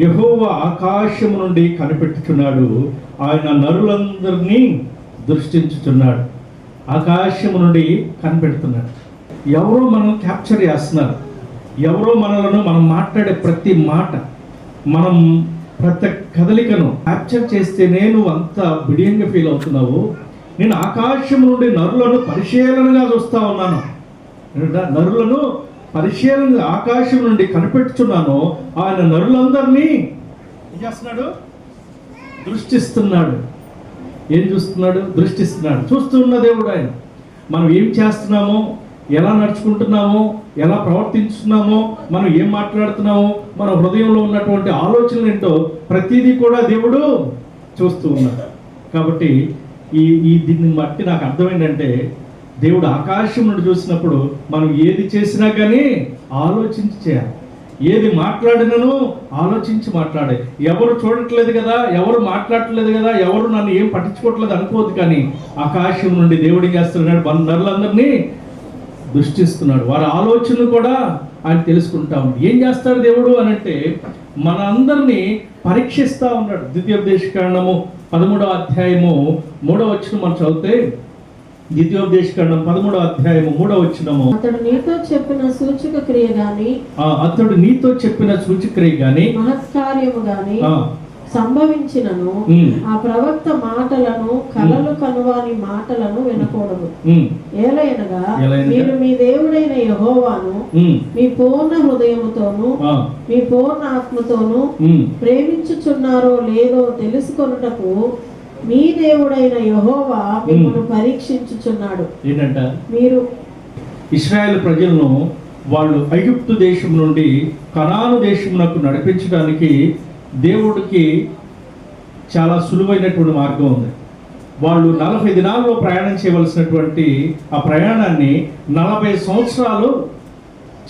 యహోవ ఆకాశము నుండి కనిపెట్టుచున్నాడు. ఆయన నరులందరినీ దృష్టించుచున్నాడు. ఆకాశము నుండి కనిపెడుతున్నాడు. ఎవరో మనం క్యాప్చర్ చేస్తున్నారు. ఎవరో మనలను మనం మాట్లాడే ప్రతి మాట మనం ప్రతి కదలికను క్యాప్చర్ చేస్తేనే నువ్వు అంత బిడియంగా ఫీల్ అవుతున్నావు. నేను ఆకాశం నుండి నరులను పరిశీలనగా చూస్తూ ఉన్నాను. నరులను పరిశీలన ఆకాశం నుండి కనిపెట్టుచున్నాను ఆయన నరులందరినీ ఏం చేస్తున్నాడు? దృష్టిస్తున్నాడు. ఏం చూస్తున్నాడు? దృష్టిస్తున్నాడు. చూస్తున్న దేవుడు ఆయన. మనం ఏం చేస్తున్నామో ఎలా నడుచుకుంటున్నామో ఎలా ప్రవర్తించుతున్నామో మనం ఏం మాట్లాడుతున్నామో మన హృదయంలో ఉన్నటువంటి ఆలోచనలు ఏంటో ప్రతిదీ కూడా దేవుడు చూస్తూ ఉన్నాడు. కాబట్టి ఈ ఈ దీన్ని బట్టి నాకు అర్థమైందంటే దేవుడు ఆకాశం నుండి చూసినప్పుడు మనం ఏది చేసినా కానీ ఆలోచించి చేయాలి. ఏది మాట్లాడినను ఆలోచించి మాట్లాడే. ఎవరు చూడట్లేదు కదా ఎవరు మాట్లాడట్లేదు కదా ఎవరు నన్ను ఏం పట్టించుకోవట్లేదు అనుకోవద్దు కానీ ఆకాశం నుండి దేవుడు చేస్తున్నాడు? మన నరులందరినీ దృష్టిస్తున్నాడు. వారి ఆలోచనలు కూడా ఆయన తెలుసుకుంటా ఉన్నాడు. ఏం చేస్తాడు దేవుడు అని అంటే మన అందరినీ ఉన్నాడు. ఉన్నాడు ద్వితీయోపదేశకాండము పదమూడవ అధ్యాయము మూడవ వచ్చిన మనం చదివితే ద్వితీయోపదేశకాండం పదమూడవ అధ్యాయము మూడవ వచ్చినము అతడు నీతో చెప్పిన సూచక క్రియ గాని అతడు నీతో చెప్పిన సూచక్రియ గాని మహత్కార్యము గాని ఆ, సంభవించినను ఆ ప్రవక్త మాటలను కలలు కనువాని మాటలను వినకూడదు. ఏలైనగా? మీరు మీ దేవుడైన యహోవాను మీ పూర్ణ హృదయముతోను మీ పూర్ణ ఆత్మతోను ప్రేమించుచున్నారో లేదో తెలుసుకొనుటకు మీ దేవుడైన యహోవా మిమ్మల్ని పరీక్షించుచున్నాడు. ఏంటంట? మీరు ఇస్రాయేల్ ప్రజలను వాళ్ళు ఐగుప్తు దేశం నుండి కనాను దేశమునకు నడిపించడానికి దేవుడికి చాలా సులువైనటువంటి మార్గం ఉంది. వాళ్ళు నలభై దినాల్లో ప్రయాణం చేయవలసినటువంటి ఆ ప్రయాణాన్ని నలభై సంవత్సరాలు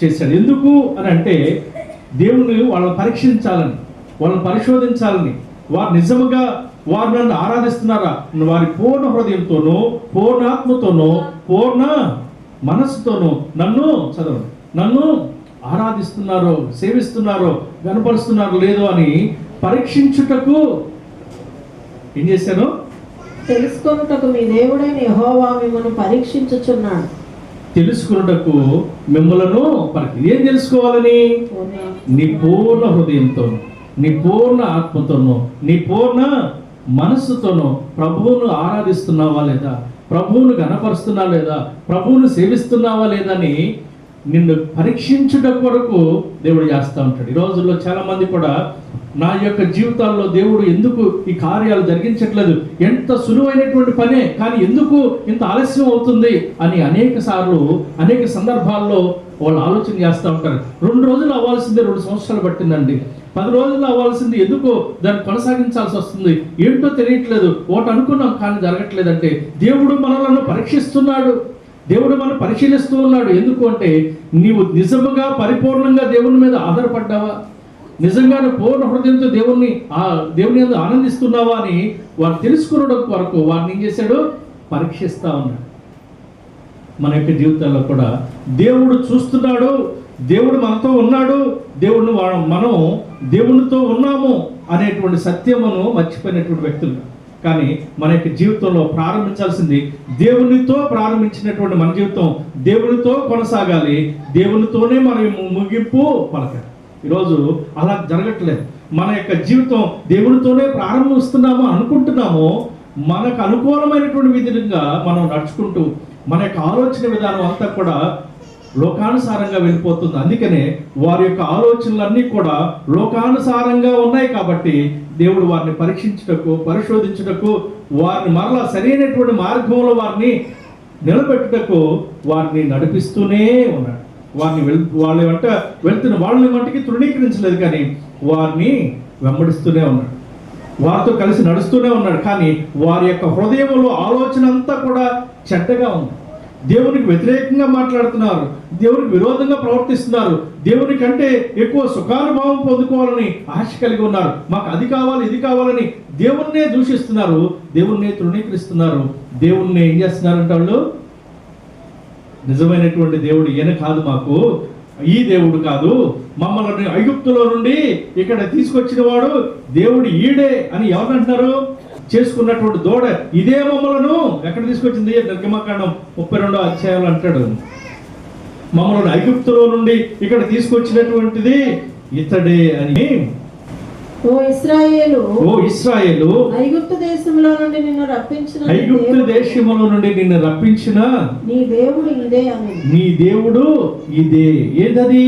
చేశాడు ఎందుకు అని అంటే దేవుని వాళ్ళని పరీక్షించాలని వాళ్ళని పరిశోధించాలని వారు నిజముగా వారు నన్ను ఆరాధిస్తున్నారా? వారి పూర్ణ హృదయంతోనూ పూర్ణాత్మతోనూ పూర్ణ మనస్సుతోనూ నన్ను చదవండి. నన్ను ఆరాధిస్తున్నారో సేవిస్తున్నారో కనపరుస్తున్నారో లేదో అని పరీక్షించుటకు ఏం చేశాను? తెలుసుకొనుటకు మీ దేవుడైన యహోవా మిమ్మల్ని పరీక్షించుచున్నాడు. తెలుసుకున్నటకు మిమ్మలను ఏం తెలుసుకోవాలని? నీ పూర్ణ హృదయంతోను నీ పూర్ణ ఆత్మతోనూ నీ పూర్ణ మనస్సుతోనో ప్రభువును ఆరాధిస్తున్నావా లేదా? ప్రభువును గణపరుస్తున్నా లేదా? ప్రభువును సేవిస్తున్నావా లేదా అని నిన్ను పరీక్షించుట కొరకు దేవుడు చేస్తూ ఉంటాడు. ఈ రోజుల్లో చాలామంది కూడా నా యొక్క జీవితాల్లో దేవుడు ఎందుకు ఈ కార్యాలు జరిగించట్లేదు? ఎంత సులువైనటువంటి పనే కానీ ఎందుకు ఇంత ఆలస్యం అవుతుంది అని అనేక సార్లు అనేక సందర్భాల్లో వాళ్ళు ఆలోచన చేస్తూ ఉంటారు. రెండు రోజులు అవ్వాల్సిందే రెండు సంవత్సరాలు పట్టిందండి. పది రోజులు అవ్వాల్సింది. ఎందుకో దాన్ని కొనసాగించాల్సి వస్తుంది. ఏంటో తెలియట్లేదు. ఒకటి అనుకున్నాం కానీ జరగట్లేదంటే దేవుడు మనలను పరీక్షిస్తున్నాడు. దేవుడు మనం పరిశీలిస్తూ ఉన్నాడు. ఎందుకు అంటే నీవు నిజముగా పరిపూర్ణంగా దేవుని మీద ఆధారపడ్డావా? నిజంగా నువ్వు పూర్ణ హృదయంతో దేవుణ్ణి ఆ దేవుని ఎందుకు ఆనందిస్తున్నావా అని వారు తెలుసుకున్నడం వరకు వారిని ఏం చేశాడు? పరీక్షిస్తా ఉన్నాడు. మన యొక్క జీవితాల్లో కూడా దేవుడు చూస్తున్నాడు దేవుడు మనతో ఉన్నాడు దేవుడిని మనం దేవునితో ఉన్నాము అనేటువంటి సత్యమును మర్చిపోయినటువంటి వ్యక్తులు. కానీ మన యొక్క జీవితంలో ప్రారంభించాల్సింది దేవునితో ప్రారంభించినటువంటి మన జీవితం దేవునితో కొనసాగాలి దేవునితోనే మన ముగింపు పలకాలి. ఈరోజు అలా జరగట్లేదు. మన యొక్క జీవితం దేవునితోనే ప్రారంభిస్తున్నాము అనుకుంటున్నాము మనకు అనుకూలమైనటువంటి విధంగా మనం నడుచుకుంటూ మన యొక్క ఆలోచన విధానం అంతా కూడా లోకానుసారంగా వెళ్ళిపోతుంది. అందుకనే వారి యొక్క ఆలోచనలన్నీ కూడా లోకానుసారంగా ఉన్నాయి కాబట్టి దేవుడు వారిని పరీక్షించుటకు పరిశోధించుటకు వారిని మరలా సరైనటువంటి మార్గంలో వారిని నిలబెట్టుటకు వారిని నడిపిస్తూనే ఉన్నాడు. వారిని వెళ్ వాళ్ళ వెంట వెళ్తున్న వాళ్ళని వంటికి తృణీకరించలేదు కానీ వారిని వెంబడిస్తూనే ఉన్నాడు. వారితో కలిసి నడుస్తూనే ఉన్నాడు. కానీ వారి యొక్క హృదయంలో ఆలోచన అంతా కూడా చెడ్డగా ఉంది. దేవునికి వ్యతిరేకంగా మాట్లాడుతున్నారు. దేవునికి విరోధంగా ప్రవర్తిస్తున్నారు. దేవుని కంటే ఎక్కువ సుఖానుభావం పొందుకోవాలని ఆశ కలిగి ఉన్నారు. మాకు అది కావాలి ఇది కావాలని దేవుణ్ణే దూషిస్తున్నారు. దేవుణ్ణే తృణీకరిస్తున్నారు. దేవుణ్ణి ఏం చేస్తున్నారంటే వాళ్ళు? నిజమైనటువంటి దేవుడు ఈయన కాదు మాకు. ఈ దేవుడు కాదు. మమ్మల్ని ఐగుప్తులో నుండి ఇక్కడ తీసుకొచ్చిన వాడు దేవుడు ఈడే అని ఎవరు అంటున్నారు చేసుకున్నటువంటి దూడ ఇదే మమ్మలను ఎక్కడ తీసుకొచ్చింది? నిర్గమకాండం ముప్పై రెండో అధ్యాయంలో అంటాడు. మమ్మల్ని ఐగుప్తులో నుండి ఇక్కడ తీసుకొచ్చినటువంటిది ఇతడే అని. ఓ ఇస్రాయేలు ఓ ఇస్రాయేలు ఐగుప్తు దేశంలో నుండి నిన్ను రప్పించిన ఐగుప్తు దేశములో నుండి నిన్ను రప్పించిన నీ దేవుడు ఇదే అని. నీ దేవుడు ఇదే. ఏదది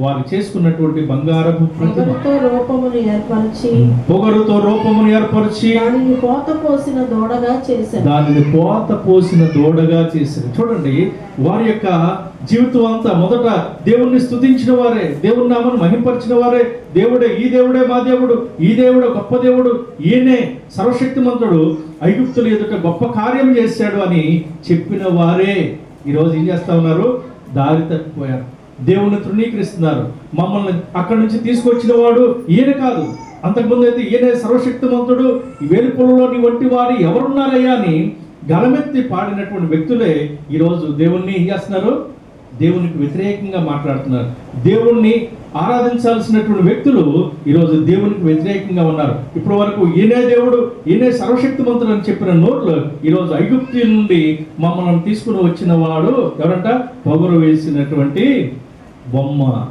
వారు చేసుకున్నటువంటి బంగారపు పొగరుతో రూపమును ఏర్పరిచి పొగరుతో రూపమును ఏర్పరిచి దానిని పోత పోసిన దూడగా చేశాను దానిని పోత పోసిన దూడగా చేశారు. చూడండి వారి యొక్క జీవితం అంతా మొదట దేవుణ్ణి స్తుతించిన వారే దేవుని నామను మహింపరిచిన వారే. దేవుడే ఈ దేవుడే మా దేవుడు ఈ దేవుడు గొప్ప దేవుడు ఈయనే సర్వశక్తిమంతుడు. ఐగుప్తులు ఎదుట గొప్ప కార్యం చేశాడు అని చెప్పిన వారే. ఈరోజు ఏం చేస్తా ఉన్నారు? దారి తప్పిపోయారు. దేవుణ్ణి తృణీకరిస్తున్నారు. మమ్మల్ని అక్కడి నుంచి తీసుకొచ్చిన వాడు ఈయన కాదు. అంతకుముందు అయితే ఈయనే సర్వశక్తిమంతుడు ఈ వంటి వారు ఎవరున్నారయ్యా అని గలమెత్తి పాడినటువంటి వ్యక్తులే ఈరోజు దేవుణ్ణి ఏం చేస్తున్నారు? దేవునికి వ్యతిరేకంగా మాట్లాడుతున్నారు. దేవుణ్ణి ఆరాధించాల్సినటువంటి వ్యక్తులు ఈరోజు దేవునికి వ్యతిరేకంగా ఉన్నారు. ఇప్పటి వరకు ఈయనే దేవుడు ఈయనే సర్వశక్తిమంతుడు అని చెప్పిన నోట్లు ఈరోజు ఐగుప్తి నుండి మమ్మల్ని తీసుకుని వచ్చిన వాడు ఎవరంట? పొగరు వేసినటువంటి బొమ్మ.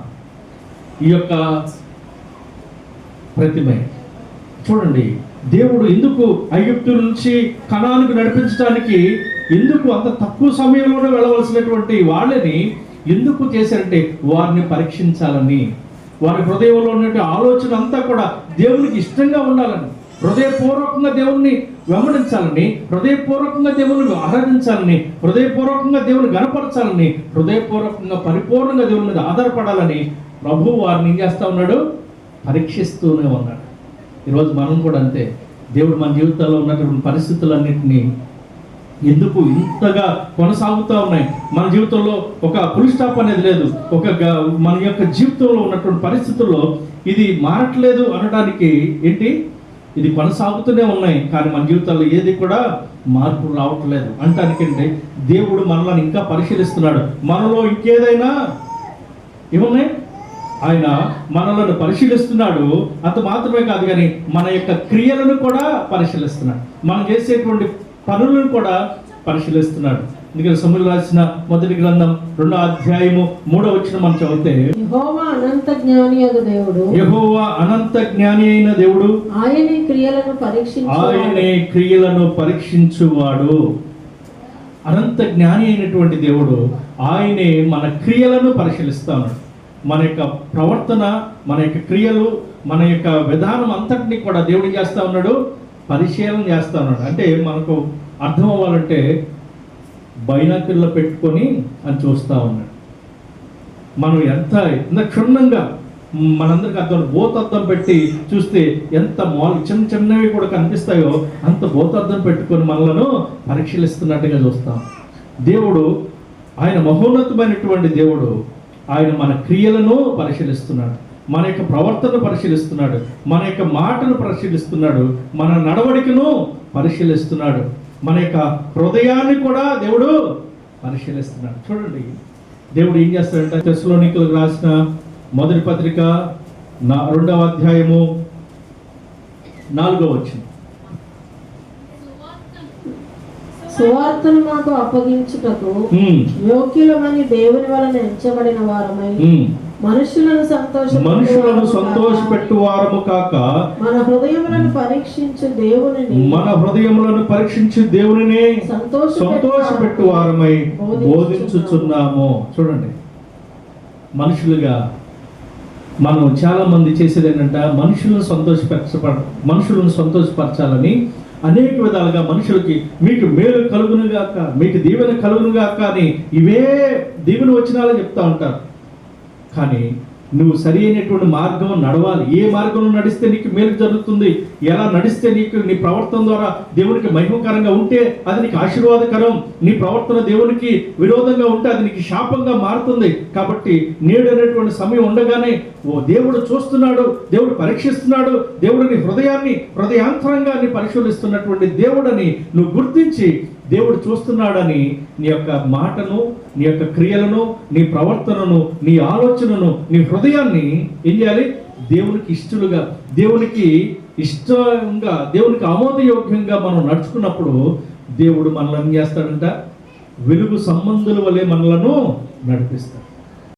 ఈ యొక్క ప్రతిమే. చూడండి దేవుడు ఎందుకు ఐగుప్తు నుంచి కణానికి నడిపించడానికి ఎందుకు అంత తక్కువ సమయంలోనే వెళ్ళవలసినటువంటి వాళ్ళని ఎందుకు చేశారంటే వారిని పరీక్షించాలని. వారి హృదయంలో ఉన్నటువంటి ఆలోచన అంతా కూడా దేవునికి ఇష్టంగా ఉండాలని. హృదయపూర్వకంగా దేవుణ్ణి వెంబడించాలని హృదయపూర్వకంగా దేవుని ఆరాధించాలని హృదయపూర్వకంగా దేవుని గనపరచాలని హృదయపూర్వకంగా పరిపూర్ణంగా దేవుని మీద ఆధారపడాలని ప్రభు వారిని ఏం చేస్తూ ఉన్నాడు? పరీక్షిస్తూనే ఉన్నాడు. ఈరోజు మనం కూడా అంతే. దేవుడు మన జీవితాల్లో ఉన్నటువంటి పరిస్థితులన్నింటినీ ఎందుకు ఇంతగా కొనసాగుతూ ఉన్నాయి? మన జీవితంలో ఒక ఫుల్ స్టాప్ అనేది లేదు. ఒక మన యొక్క జీవితంలో ఉన్నటువంటి పరిస్థితుల్లో ఇది మారట్లేదు అనడానికి ఏంటి? ఇది కొనసాగుతూనే ఉన్నాయి కానీ మన జీవితంలో ఏది కూడా మార్పు రావట్లేదు. అంటానికంటే దేవుడు మనల్ని ఇంకా పరిశీలిస్తున్నాడు. మనలో ఇంకేదైనా ఏమున్నాయి? ఆయన మనలను పరిశీలిస్తున్నాడు. అంత మాత్రమే కాదు కానీ మన యొక్క క్రియలను కూడా పరిశీలిస్తున్నాడు. మనం చేసేటువంటి పనులను కూడా పరిశీలిస్తున్నాడు. ఎందుకంటే సముద్ర రాసిన మొదటి గ్రంథం రెండో అధ్యాయము మూడో వచ్చిన మనం చదివితే యెహోవా అనంత జ్ఞాని అగు దేవుడు యెహోవా అనంత జ్ఞాని అయిన దేవుడు ఆయనే క్రియలను పరీక్షించు ఆయనే క్రియలను పరీక్షించువాడు. అనంత జ్ఞాని అయినటువంటి దేవుడు ఆయనే మన క్రియలను పరిశీలిస్తా ఉన్నాడు మన యొక్క ప్రవర్తన మన యొక్క క్రియలు మన యొక్క విధానం అంతటిని కూడా దేవుడు చేస్తా ఉన్నాడు? పరిశీలన చేస్తా ఉన్నాడు. అంటే మనకు అర్థం అవ్వాలంటే బైనాకుల్లో పెట్టుకొని అని చూస్తూ ఉన్నాడు. మనం ఎంత ఎంత క్షుణ్ణంగా మనందరికి అర్థం భూతద్దం పెట్టి చూస్తే ఎంత మాల్ చిన్న చిన్నవి కూడా కనిపిస్తాయో అంత భూతద్దం పెట్టుకొని మనలను పరిశీలిస్తున్నట్టుగా చూస్తాం దేవుడు ఆయన మహోన్నతమైనటువంటి దేవుడు. ఆయన మన క్రియలను పరిశీలిస్తున్నాడు. మన యొక్క ప్రవర్తన పరిశీలిస్తున్నాడు. మన యొక్క మాటను పరిశీలిస్తున్నాడు. మన నడవడికను పరిశీలిస్తున్నాడు. మన యొక్క హృదయాన్ని కూడా దేవుడు పరిశీలిస్తున్నాడు. చూడండి దేవుడు ఏం చేస్తాడంటే తెస్సలోనికలకు రాసిన మొదటి పత్రిక నా రెండవ అధ్యాయము నాలుగో వచ్చింది సువార్తను మాకు అప్పగించుటకు యోగ్యులమని దేవుని వలన ఎంచబడిన వారమై మనుషులను సంతోష మనుషులను సంతోషపెట్టు వారము కాక మన హృదయములను పరీక్షించు దేవునిని మన హృదయములను పరీక్షించి దేవునిని సంతోషపెట్టు సంతోషపెట్టు వారమై బోధించుచున్నాము. చూడండి. మనుషులుగా మనం చాలా మంది చేసేది ఏంటంటే మనుషులను సంతోషపరచ మనుషులను సంతోషపరచాలని అనేక విధాలుగా మనుషులకి మీకు మేలు కలుగునుగాక మీకు దీవెన కలుగునుగాక అని ఇవే దీవెన వచ్చినాలని చెప్తా ఉంటారు. కానీ నువ్వు సరి అయినటువంటి మార్గం నడవాలి. ఏ మార్గంలో నడిస్తే నీకు మేలు జరుగుతుంది ఎలా నడిస్తే నీకు నీ ప్రవర్తన ద్వారా దేవునికి మహిమకరంగా ఉంటే అది నీకు ఆశీర్వాదకరం. నీ ప్రవర్తన దేవునికి విరోధంగా ఉంటే అది నీకు శాపంగా మారుతుంది. కాబట్టి నేడు అనేటువంటి సమయం ఉండగానే ఓ దేవుడు చూస్తున్నాడు దేవుడు పరీక్షిస్తున్నాడు దేవుడు నీ హృదయాన్ని హృదయాంతరంగా నీ పరిశీలిస్తున్నటువంటి దేవుడని నువ్వు గుర్తించి దేవుడు చూస్తున్నాడని నీ యొక్క మాటను నీ యొక్క క్రియలను నీ ప్రవర్తనను నీ ఆలోచనను నీ హృదయాన్ని ఏం చేయాలి? దేవునికి ఇష్టలుగా దేవునికి ఇష్టంగా దేవునికి ఆమోదయోగ్యంగా మనం నడుచుకున్నప్పుడు దేవుడు మనల్ని ఏం చేస్తాడంట? వెలుగు సంబంధుల వలె మనలను నడిపిస్తాడు.